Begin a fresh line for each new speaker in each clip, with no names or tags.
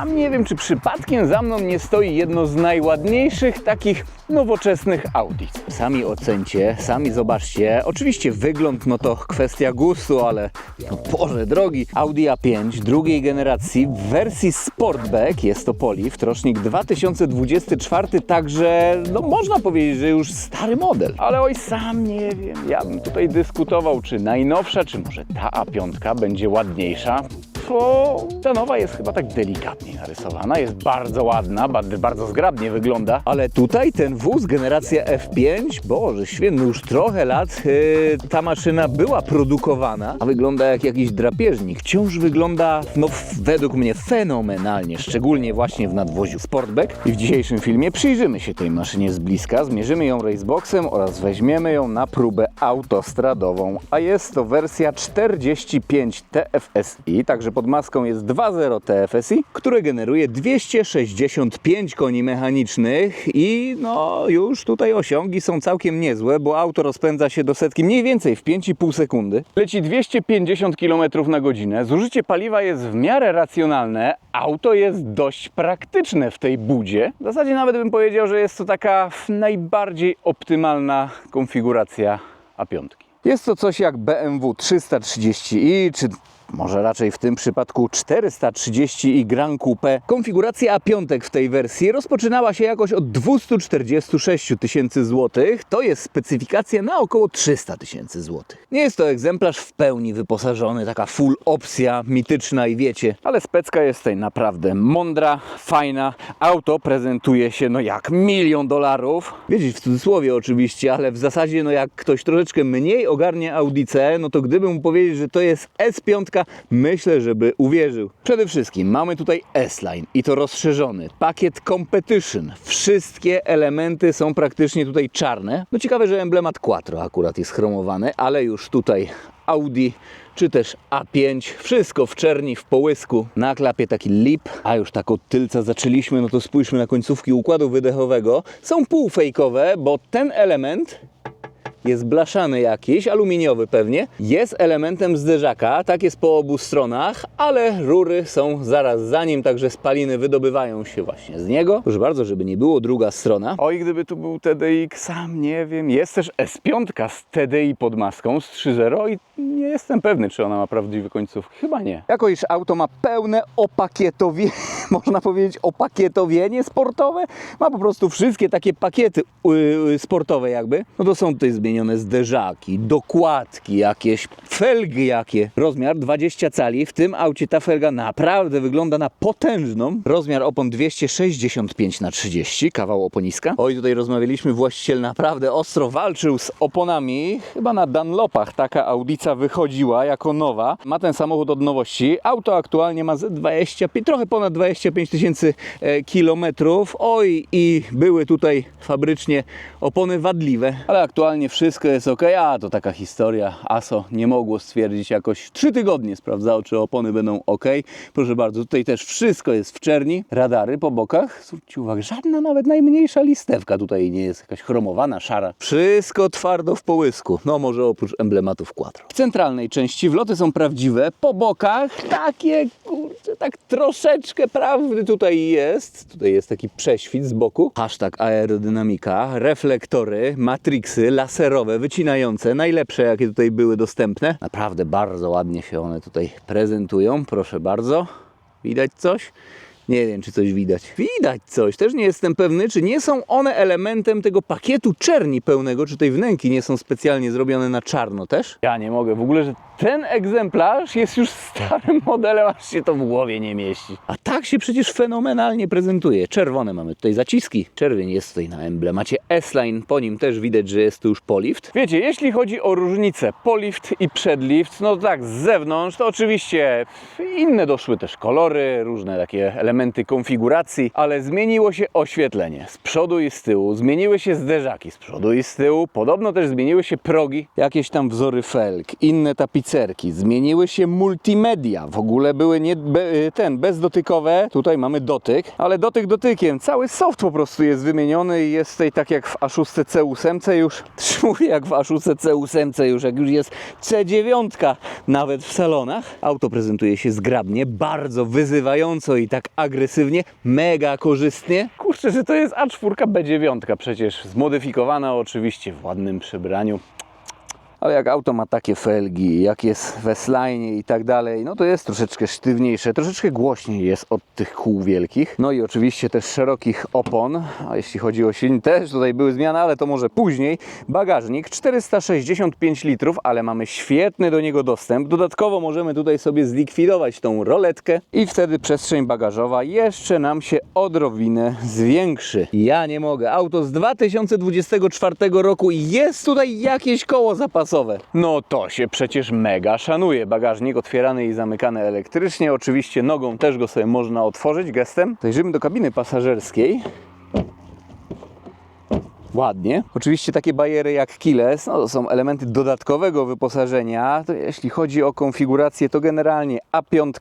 sam nie wiem, czy przypadkiem za mną nie stoi jedno z najładniejszych takich nowoczesnych Audi. Sami ocencie, sami zobaczcie. Oczywiście wygląd no to kwestia gustu, ale no Boże drogi, Audi A5 drugiej generacji w wersji Sportback, jest to Polift, rocznik 2024, także no można powiedzieć, że już stary model. Ale oj, sam nie wiem, ja bym tutaj dyskutował, czy najnowsza, czy może ta A5 będzie ładniejsza. Bo ta nowa jest chyba tak delikatnie narysowana, jest bardzo ładna, ba- bardzo zgrabnie wygląda, ale tutaj ten wóz, generacja F5, boże świetny, już trochę lat yy, ta maszyna była produkowana, a wygląda jak jakiś drapieżnik. Wciąż wygląda, no według mnie fenomenalnie, szczególnie właśnie w nadwoziu Sportback. I w dzisiejszym filmie przyjrzymy się tej maszynie z bliska, zmierzymy ją raceboxem oraz weźmiemy ją na próbę autostradową. A jest to wersja 45 TFSI, także pod maską jest 2.0 TFSI, które generuje 265 koni mechanicznych i no już tutaj osiągi są całkiem niezłe, bo auto rozpędza się do setki mniej więcej w 5,5 sekundy. Leci 250 km na godzinę, zużycie paliwa jest w miarę racjonalne, auto jest dość praktyczne w tej budzie. W zasadzie nawet bym powiedział, że jest to taka najbardziej optymalna konfiguracja A5. Jest to coś jak BMW 330i, czy może raczej w tym przypadku 430i Grand Coupe. Konfiguracja A5 w tej wersji rozpoczynała się jakoś od 246 tysięcy złotych. To jest specyfikacja na około 300 tysięcy złotych. Nie jest to egzemplarz w pełni wyposażony, taka full opcja, mityczna i wiecie, ale specka jest tutaj naprawdę mądra, fajna. Auto prezentuje się no jak milion dolarów. Wiecie, w cudzysłowie oczywiście, ale w zasadzie no jak ktoś troszeczkę mniej ogarnie Audice, no to gdyby mu powiedzieć, że to jest S5, myślę, żeby uwierzył. Przede wszystkim mamy tutaj S-Line i to rozszerzony. Pakiet Competition. Wszystkie elementy są praktycznie tutaj czarne. No ciekawe, że emblemat Quattro akurat jest chromowany, ale już tutaj Audi czy też A5, wszystko w czerni, w połysku. Na klapie taki lip, a już tak od tylca zaczęliśmy, no to spójrzmy na końcówki układu wydechowego. Są półfejkowe, bo ten element jest blaszany jakiś, aluminiowy pewnie, jest elementem zderzaka, tak jest po obu stronach, ale rury są zaraz za nim, także spaliny wydobywają się właśnie z niego. Proszę bardzo, żeby nie było druga strona. Oj, gdyby tu był TDI, sam nie wiem. Jest też S5 z TDI pod maską, z 3.0 i nie jestem pewny, czy ona ma prawdziwy końcówki. Chyba nie. Jako iż auto ma pełne opakietowienie, można powiedzieć opakietowienie sportowe, ma po prostu wszystkie takie pakiety yy, sportowe jakby, no to są tutaj zmienione zderzaki, dokładki jakieś, felgi jakie. Rozmiar 20 cali, w tym aucie ta felga naprawdę wygląda na potężną. Rozmiar opon 265 na 30 kawał oponiska. Oj, tutaj rozmawialiśmy, właściciel naprawdę ostro walczył z oponami. Chyba na Dunlopach taka Audica wychodziła jako nowa. Ma ten samochód od nowości. Auto aktualnie ma ze 25, trochę ponad 25 tysięcy e, kilometrów. Oj, i były tutaj fabrycznie opony wadliwe, ale aktualnie wszystko jest ok. A to taka historia. ASO nie mogło stwierdzić jakoś 3 tygodnie sprawdzało, czy opony będą ok. Proszę bardzo, tutaj też wszystko jest w czerni. Radary po bokach. Zwróćcie uwagę, żadna nawet najmniejsza listewka tutaj nie jest jakaś chromowana, szara. Wszystko twardo w połysku. No może oprócz emblematów Quattro. W centralnej części wloty są prawdziwe, po bokach takie, tak troszeczkę prawdy tutaj jest. Tutaj jest taki prześwit z boku. Hashtag aerodynamika, reflektory, matrixy laserowe, wycinające, najlepsze jakie tutaj były dostępne. Naprawdę bardzo ładnie się one tutaj prezentują. Proszę bardzo. Widać coś? Nie wiem, czy coś widać. Widać coś. Też nie jestem pewny, czy nie są one elementem tego pakietu czerni pełnego, czy tej wnęki nie są specjalnie zrobione na czarno też? Ja nie mogę. W ogóle, że ten egzemplarz jest już starym modelem, aż się to w głowie nie mieści. A tak się przecież fenomenalnie prezentuje. Czerwone mamy tutaj zaciski. Czerwień jest tutaj na emblemacie S-Line. Po nim też widać, że jest tu już polift. Wiecie, jeśli chodzi o różnicę polift i przedlift, no tak, z zewnątrz, to oczywiście inne doszły też kolory, różne takie elementy konfiguracji, ale zmieniło się oświetlenie z przodu i z tyłu, zmieniły się zderzaki z przodu i z tyłu, podobno też zmieniły się progi, jakieś tam wzory felg, inne tapicerki, zmieniły się multimedia, w ogóle były nie, be, ten, bezdotykowe, tutaj mamy dotyk, ale dotyk dotykiem, cały soft po prostu jest wymieniony i jest tutaj tak jak w A6 C8 już, mówię jak w A6 C8 już, jak już jest C9 nawet w salonach. Auto prezentuje się zgrabnie, bardzo wyzywająco i tak agresywnie agresywnie, mega korzystnie. Kurczę, że to jest A4 B9, przecież zmodyfikowana oczywiście w ładnym przebraniu. Ale jak auto ma takie felgi, jak jest w i tak dalej, no to jest troszeczkę sztywniejsze, troszeczkę głośniej jest od tych kół wielkich. No i oczywiście też szerokich opon, a jeśli chodzi o silnik też tutaj były zmiany, ale to może później. Bagażnik 465 litrów, ale mamy świetny do niego dostęp. Dodatkowo możemy tutaj sobie zlikwidować tą roletkę i wtedy przestrzeń bagażowa jeszcze nam się odrobinę zwiększy. Ja nie mogę. Auto z 2024 roku jest tutaj jakieś koło zapasowe. No to się przecież mega szanuje. Bagażnik otwierany i zamykany elektrycznie. Oczywiście nogą też go sobie można otworzyć gestem. Zajrzymy do kabiny pasażerskiej. Ładnie. Oczywiście takie bajery jak keyless no to są elementy dodatkowego wyposażenia. To jeśli chodzi o konfigurację, to generalnie A5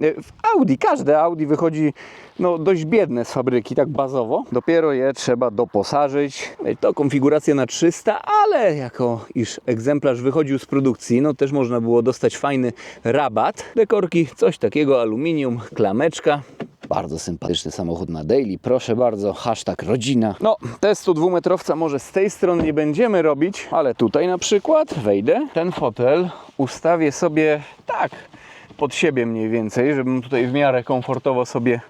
e, w Audi, każde Audi wychodzi no, dość biedne z fabryki, tak bazowo. Dopiero je trzeba doposażyć. E, To konfiguracja na 300, ale jako iż egzemplarz wychodził z produkcji, no też można było dostać fajny rabat. Dekorki, coś takiego, aluminium, klameczka. Bardzo sympatyczny samochód na daily, proszę bardzo, hashtag rodzina. No, testu dwumetrowca może z tej strony nie będziemy robić, ale tutaj na przykład wejdę, ten fotel ustawię sobie tak pod siebie mniej więcej, żebym tutaj w miarę komfortowo sobie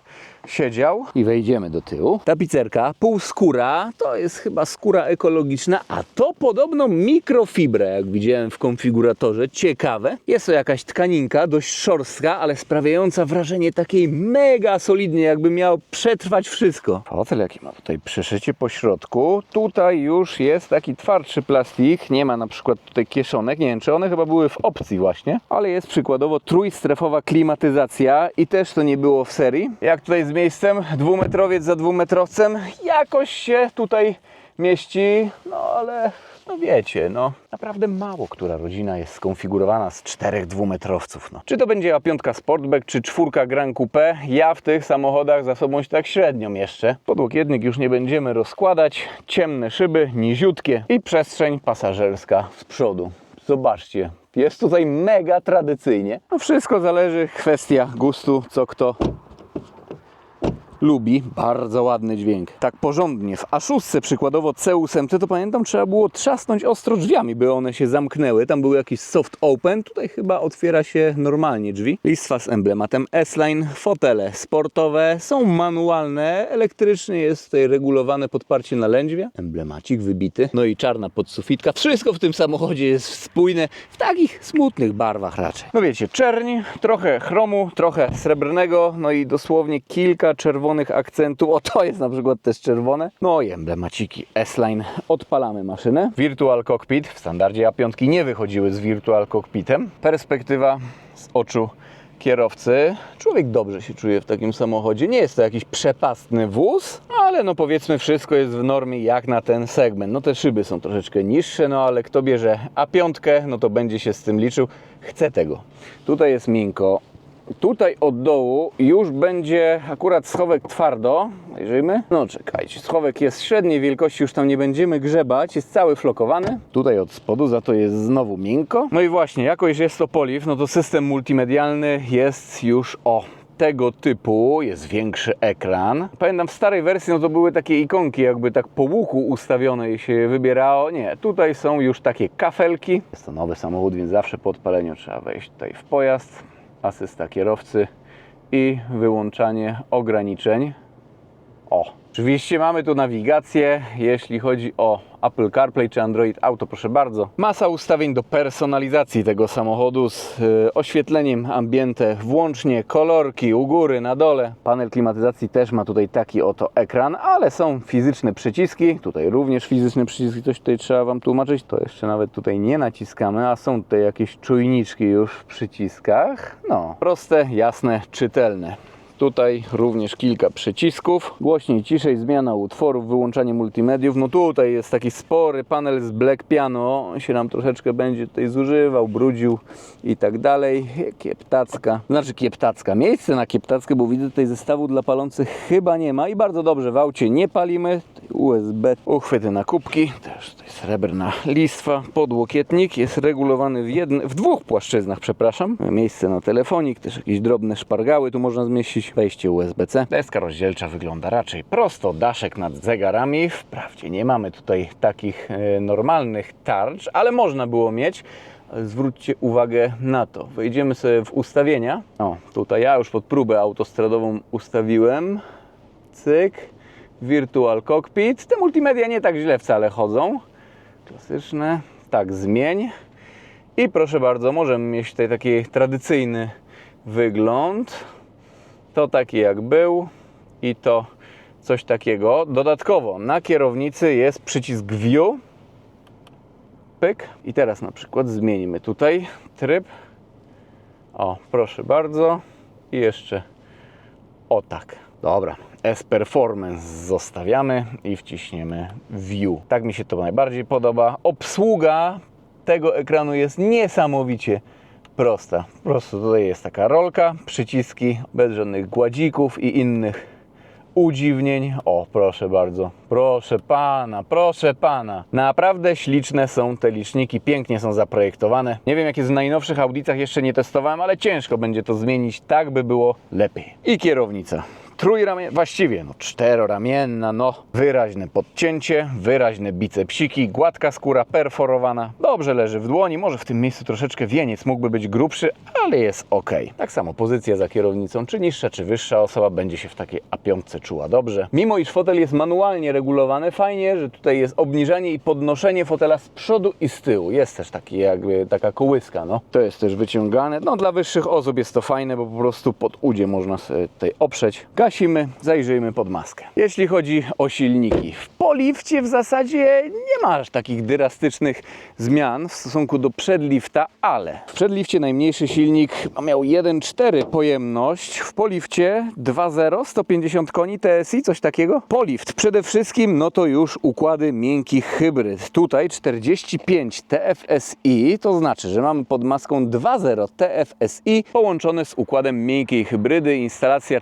siedział i wejdziemy do tyłu. Tapicerka, półskóra, to jest chyba skóra ekologiczna, a to podobno mikrofibra, jak widziałem w konfiguratorze. Ciekawe. Jest to jakaś tkaninka, dość szorstka, ale sprawiająca wrażenie takiej mega solidnej, jakby miał przetrwać wszystko. Fotel jaki ma tutaj przeszycie po środku. Tutaj już jest taki twardszy plastik, nie ma na przykład tutaj kieszonek, nie wiem czy one chyba były w opcji właśnie, ale jest przykładowo trójstrefowa klimatyzacja i też to nie było w serii. Jak tutaj z miejscem, dwumetrowiec za dwumetrowcem, jakoś się tutaj mieści, no ale no wiecie, no naprawdę mało która rodzina jest skonfigurowana z czterech dwumetrowców. No. Czy to będzie A5 Sportback, czy czwórka Grand Coupe, ja w tych samochodach za sobą się tak średnio mieszczę. Podłokietnik już nie będziemy rozkładać, ciemne szyby, niziutkie i przestrzeń pasażerska z przodu. Zobaczcie, jest tutaj mega tradycyjnie. No wszystko zależy, kwestia gustu, co kto lubi. Bardzo ładny dźwięk. Tak porządnie. W A6 przykładowo C8 to pamiętam trzeba było trzasnąć ostro drzwiami, by one się zamknęły. Tam był jakiś soft open. Tutaj chyba otwiera się normalnie drzwi. Listwa z emblematem S-Line. Fotele sportowe są manualne. Elektrycznie jest tutaj regulowane podparcie na lędźwie. Emblemacik wybity. No i czarna podsufitka. Wszystko w tym samochodzie jest spójne. W takich smutnych barwach raczej. No wiecie, czerń, trochę chromu, trochę srebrnego, no i dosłownie kilka czerwonych akcentów. O, to jest na przykład też czerwone. No i emblemaciki S-Line. Odpalamy maszynę. Virtual Cockpit. W standardzie A5 nie wychodziły z Virtual Cockpitem. Perspektywa z oczu kierowcy. Człowiek dobrze się czuje w takim samochodzie. Nie jest to jakiś przepastny wóz, ale no powiedzmy wszystko jest w normie jak na ten segment. No te szyby są troszeczkę niższe, no ale kto bierze A5, no to będzie się z tym liczył. Chce tego. Tutaj jest miękko. Tutaj od dołu już będzie akurat schowek twardo. Zajrzyjmy. No czekajcie, schowek jest średniej wielkości, już tam nie będziemy grzebać, jest cały flokowany. Tutaj od spodu za to jest znowu miękko. No i właśnie, jako iż jest to poliw, no to system multimedialny jest już o tego typu, jest większy ekran. Pamiętam w starej wersji no to były takie ikonki jakby tak po łuku ustawione i się wybierało. Nie, tutaj są już takie kafelki. Jest to nowy samochód, więc zawsze po odpaleniu trzeba wejść tutaj w pojazd, asysta kierowcy i wyłączanie ograniczeń. O, oczywiście mamy tu nawigację, jeśli chodzi o Apple CarPlay czy Android Auto, proszę bardzo. Masa ustawień do personalizacji tego samochodu z y, oświetleniem ambiente, włącznie kolorki u góry, na dole. Panel klimatyzacji też ma tutaj taki oto ekran, ale są fizyczne przyciski. Tutaj również fizyczne przyciski, coś tutaj trzeba Wam tłumaczyć. To jeszcze nawet tutaj nie naciskamy, a są tutaj jakieś czujniczki już w przyciskach. No, proste, jasne, czytelne. Tutaj również kilka przycisków. Głośniej, ciszej, zmiana utworów, wyłączanie multimediów. No tutaj jest taki spory panel z Black Piano. On się nam troszeczkę będzie tutaj zużywał, brudził i tak dalej. Kieptacka. Znaczy kieptacka. Miejsce na kieptackę, bo widzę tutaj zestawu dla palących chyba nie ma. I bardzo dobrze, w aucie nie palimy. USB, uchwyty na kubki, też tutaj srebrna listwa, podłokietnik jest regulowany w, jedn- w dwóch płaszczyznach, przepraszam. Miejsce na telefonik, też jakieś drobne szpargały tu można zmieścić, wejście USB-C. Deska rozdzielcza wygląda raczej prosto, daszek nad zegarami, wprawdzie nie mamy tutaj takich e, normalnych tarcz, ale można było mieć. Zwróćcie uwagę na to. Wejdziemy sobie w ustawienia. O, tutaj ja już pod próbę autostradową ustawiłem. Cyk. Virtual Cockpit. Te multimedia nie tak źle wcale chodzą. Klasyczne. Tak, zmień. I proszę bardzo, możemy mieć tutaj taki tradycyjny wygląd. To taki jak był i to coś takiego. Dodatkowo na kierownicy jest przycisk View. Pyk. I teraz na przykład zmienimy tutaj tryb. O, proszę bardzo. I jeszcze o tak. Dobra. S-Performance zostawiamy i wciśniemy View. Tak mi się to najbardziej podoba. Obsługa tego ekranu jest niesamowicie prosta. Po prostu tutaj jest taka rolka, przyciski, bez żadnych gładzików i innych udziwnień. O, proszę bardzo. Proszę pana, proszę pana. Naprawdę śliczne są te liczniki, pięknie są zaprojektowane. Nie wiem, jak jest w najnowszych audicach, jeszcze nie testowałem, ale ciężko będzie to zmienić tak, by było lepiej. I kierownica. Trójramienna, właściwie no czteroramienna, no wyraźne podcięcie, wyraźne bicepsiki, gładka skóra perforowana, dobrze leży w dłoni, może w tym miejscu troszeczkę wieniec mógłby być grubszy, ale jest ok. Tak samo pozycja za kierownicą, czy niższa, czy wyższa osoba będzie się w takiej A5 czuła dobrze. Mimo iż fotel jest manualnie regulowany, fajnie, że tutaj jest obniżanie i podnoszenie fotela z przodu i z tyłu. Jest też taki jakby taka kołyska, no. To jest też wyciągane. No dla wyższych osób jest to fajne, bo po prostu pod udzie można tutaj oprzeć. Gasimy, zajrzyjmy pod maskę. Jeśli chodzi o silniki, w polifcie w zasadzie nie ma aż takich drastycznych zmian w stosunku do przedlifta, ale w przedlifcie najmniejszy silnik miał 1,4 pojemność, w polifcie 2,0 150 koni TSI, coś takiego. Polift przede wszystkim, no to już układy miękkich hybryd. Tutaj 45 TFSI, to znaczy, że mamy pod maską 2.0 TFSI połączone z układem miękkiej hybrydy, instalacja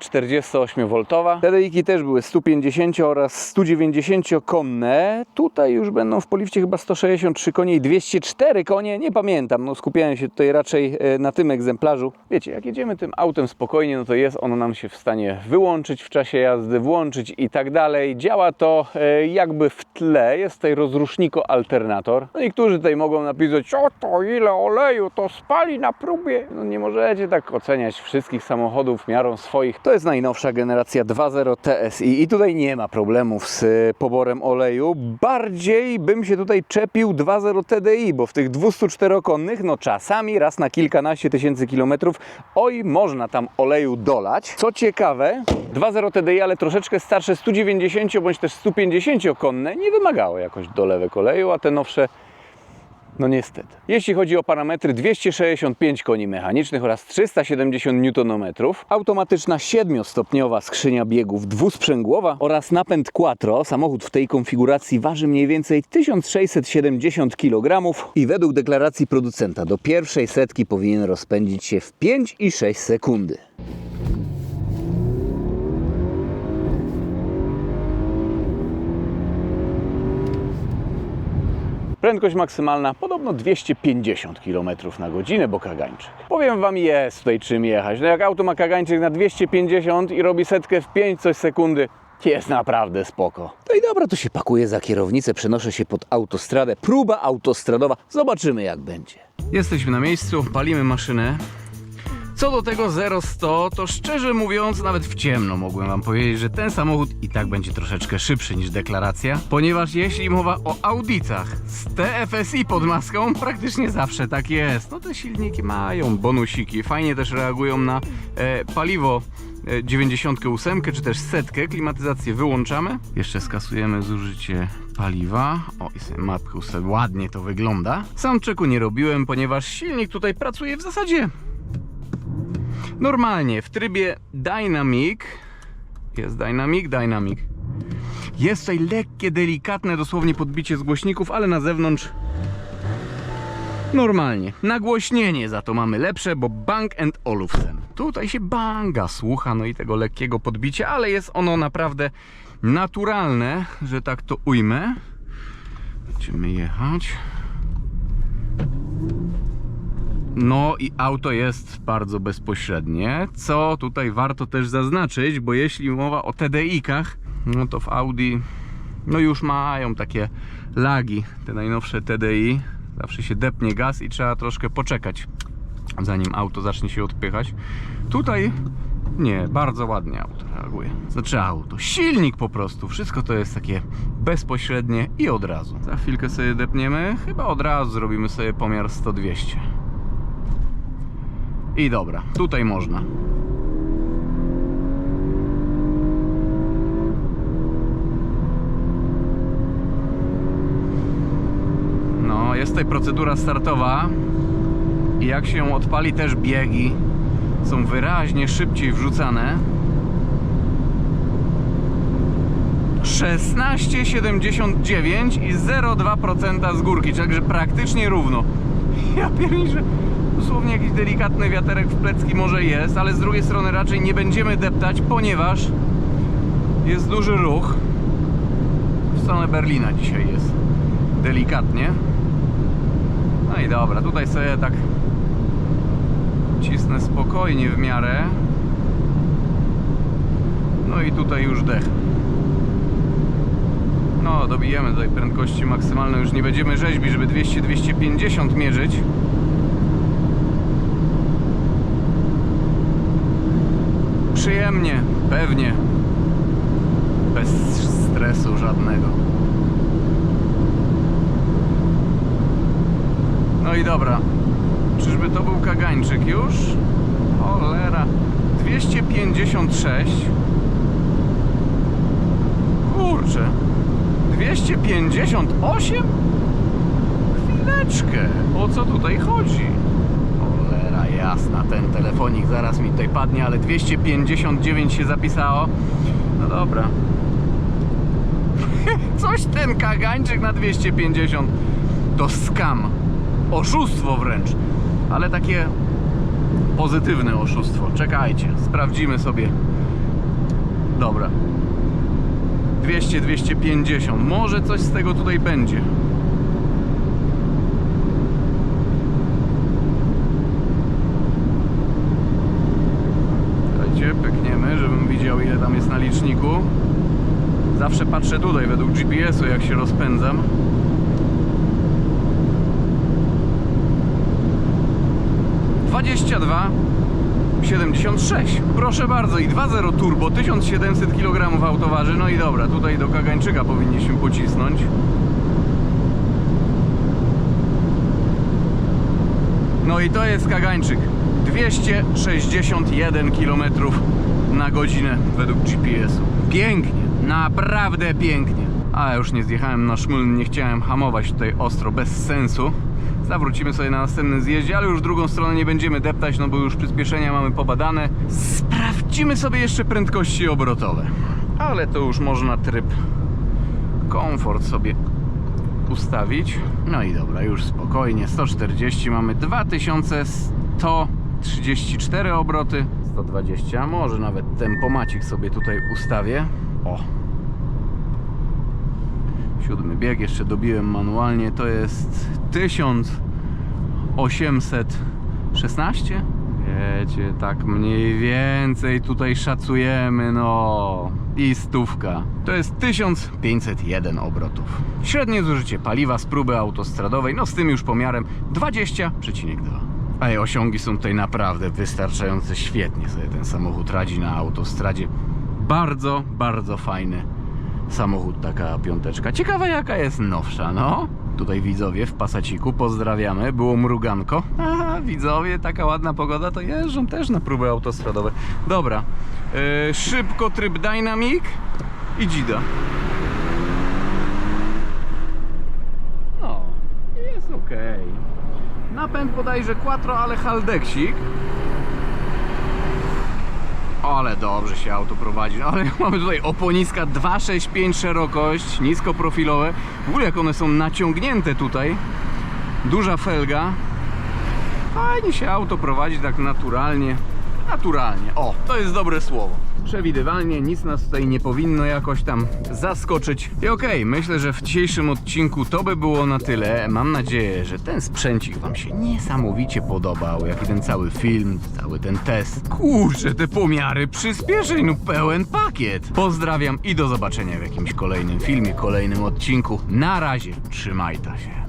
48V. TDI-ki też były 150 oraz 190 konne. Tutaj już będą w polifcie chyba 163 konie i 204 konie, nie pamiętam, no skupiałem się tutaj raczej e, na tym egzemplarzu. Wiecie, jak jedziemy tym autem spokojnie, no to jest ono nam się w stanie wyłączyć w czasie jazdy, włączyć i tak dalej. Działa to e, jakby w tle, jest tutaj rozruszniko alternator. No niektórzy tutaj mogą napisać, o to ile oleju, to spali na próbie. No nie możecie tak oceniać wszystkich samochodów miarą swoich. To jest najnowsza generacja 2.0 TSI i tutaj nie ma problemów z e, poborem oleju. Bardziej bym się tutaj czepił 2.0 TDI, bo w tych 204-konnych, no czasami raz na kilkanaście tysięcy kilometrów, oj, można tam oleju dolać. Co ciekawe, 2.0 TDI, ale troszeczkę starsze 190 bądź też 150-konne nie wymagało jakoś dolewek oleju, a te nowsze no niestety. Jeśli chodzi o parametry 265 koni mechanicznych oraz 370 Nm, automatyczna 7-stopniowa skrzynia biegów dwusprzęgłowa oraz napęd quattro, samochód w tej konfiguracji waży mniej więcej 1670 kg i według deklaracji producenta do pierwszej setki powinien rozpędzić się w 5,6 sekundy. Prędkość maksymalna podobno 250 km na godzinę, bo kagańczyk. Powiem Wam, jest tutaj czym jechać. No jak auto ma kagańczyk na 250 i robi setkę w 5 coś sekundy, jest naprawdę spoko. No i dobra, to się pakuję za kierownicę, przenoszę się pod autostradę. Próba autostradowa. Zobaczymy jak będzie. Jesteśmy na miejscu, palimy maszynę. Co do tego 0-100, to szczerze mówiąc, nawet w ciemno mogłem Wam powiedzieć, że ten samochód i tak będzie troszeczkę szybszy niż deklaracja, ponieważ jeśli mowa o audicach z TFSI pod maską, praktycznie zawsze tak jest. No te silniki mają bonusiki, fajnie też reagują na e, paliwo. e, 98 czy też setkę, klimatyzację wyłączamy. Jeszcze skasujemy zużycie paliwa. O, i ładnie to wygląda. Soundchecku nie robiłem, ponieważ silnik tutaj pracuje w zasadzie Normalnie w trybie Dynamic jest Dynamic, Dynamic. Jest tutaj lekkie, delikatne dosłownie podbicie z głośników, ale na zewnątrz normalnie. Nagłośnienie za to mamy lepsze, bo Bang Olufsen. Tutaj się banga słucha, no i tego lekkiego podbicia, ale jest ono naprawdę naturalne, że tak to ujmę. Będziemy jechać. No i auto jest bardzo bezpośrednie, co tutaj warto też zaznaczyć, bo jeśli mowa o TDI-kach, no to w Audi no już mają takie lagi, te najnowsze TDI. Zawsze się depnie gaz i trzeba troszkę poczekać, zanim auto zacznie się odpychać. Tutaj nie, bardzo ładnie auto reaguje. Znaczy auto, silnik po prostu, wszystko to jest takie bezpośrednie i od razu. Za chwilkę sobie depniemy, chyba od razu zrobimy sobie pomiar 100-200. I dobra, tutaj można. No, jest tutaj procedura startowa i jak się odpali też biegi są wyraźnie szybciej wrzucane. 16,79 i 0,2% z górki, także praktycznie równo. Ja pierniczę, dosłownie jakiś delikatny wiaterek w plecki może jest, ale z drugiej strony raczej nie będziemy deptać, ponieważ jest duży ruch. W stronę Berlina dzisiaj jest. Delikatnie. No i dobra, tutaj sobie tak cisnę spokojnie w miarę. No i tutaj już dech. No, dobijemy tutaj prędkości maksymalne. Już nie będziemy rzeźbi, żeby 200-250 mierzyć. Przyjemnie, pewnie. Bez stresu żadnego. No i dobra. Czyżby to był kagańczyk już? Cholera. 256. Kurczę. 258? Chwileczkę. O co tutaj chodzi? Cholera jasna. Ten telefonik zaraz mi tutaj padnie, ale 259 się zapisało. No dobra. Coś ten kagańczyk na 250 to skam. Oszustwo wręcz. Ale takie pozytywne oszustwo. Czekajcie, sprawdzimy sobie. Dobra. 200, 250. Może coś z tego tutaj będzie. Czekajcie, pykniemy, żebym widział ile tam jest na liczniku. Zawsze patrzę tutaj według GPS-u jak się rozpędzam. Dwadzieścia dwa 76. Proszę bardzo, i 2.0 turbo, 1700 kg autoważy. No i dobra, tutaj do kagańczyka powinniśmy pocisnąć. No i to jest kagańczyk. 261 km na godzinę według GPS-u. Pięknie, naprawdę pięknie. A już nie zjechałem na szmul, nie chciałem hamować tutaj ostro, bez sensu. Zawrócimy sobie na następnym zjeździe, ale już drugą stronę nie będziemy deptać, no bo już przyspieszenia mamy pobadane. Sprawdzimy sobie jeszcze prędkości obrotowe. Ale to już można tryb komfort sobie ustawić. No i dobra, już spokojnie. 140 mamy 2134 obroty. 120, może nawet tempomacik sobie tutaj ustawię. O, Siódmy bieg, jeszcze dobiłem manualnie, to jest 1816. Wiecie, tak mniej więcej tutaj szacujemy, no i stówka. To jest 1501 obrotów. Średnie zużycie paliwa z próby autostradowej, no z tym już pomiarem 20,2. Ej, osiągi są tutaj naprawdę wystarczające. Świetnie sobie ten samochód radzi na autostradzie. Bardzo, bardzo fajny samochód, taka piąteczka. Ciekawa jaka jest nowsza, no. Tutaj widzowie w Pasaciku, pozdrawiamy, było mruganko. Aha, widzowie, taka ładna pogoda, to jeżdżą też na próby autostradowe. Dobra, yy, szybko tryb Dynamic i dzida. No, jest ok. Napęd bodajże quattro, ale haldeksik. Ale dobrze się auto prowadzi. Ale mamy tutaj oponiska 265 szerokość, niskoprofilowe. W ogóle jak one są naciągnięte tutaj. Duża felga. Fajnie się auto prowadzi tak naturalnie. Naturalnie. O, to jest dobre słowo. Przewidywalnie, nic nas tutaj nie powinno jakoś tam zaskoczyć. I okej, myślę, że w dzisiejszym odcinku to by było na tyle. Mam nadzieję, że ten sprzęcik Wam się niesamowicie podobał, jak i ten cały film, cały ten test. Kurczę, te pomiary przyspieszeń, no pełen pakiet. Pozdrawiam i do zobaczenia w jakimś kolejnym filmie, kolejnym odcinku. Na razie, trzymajta się.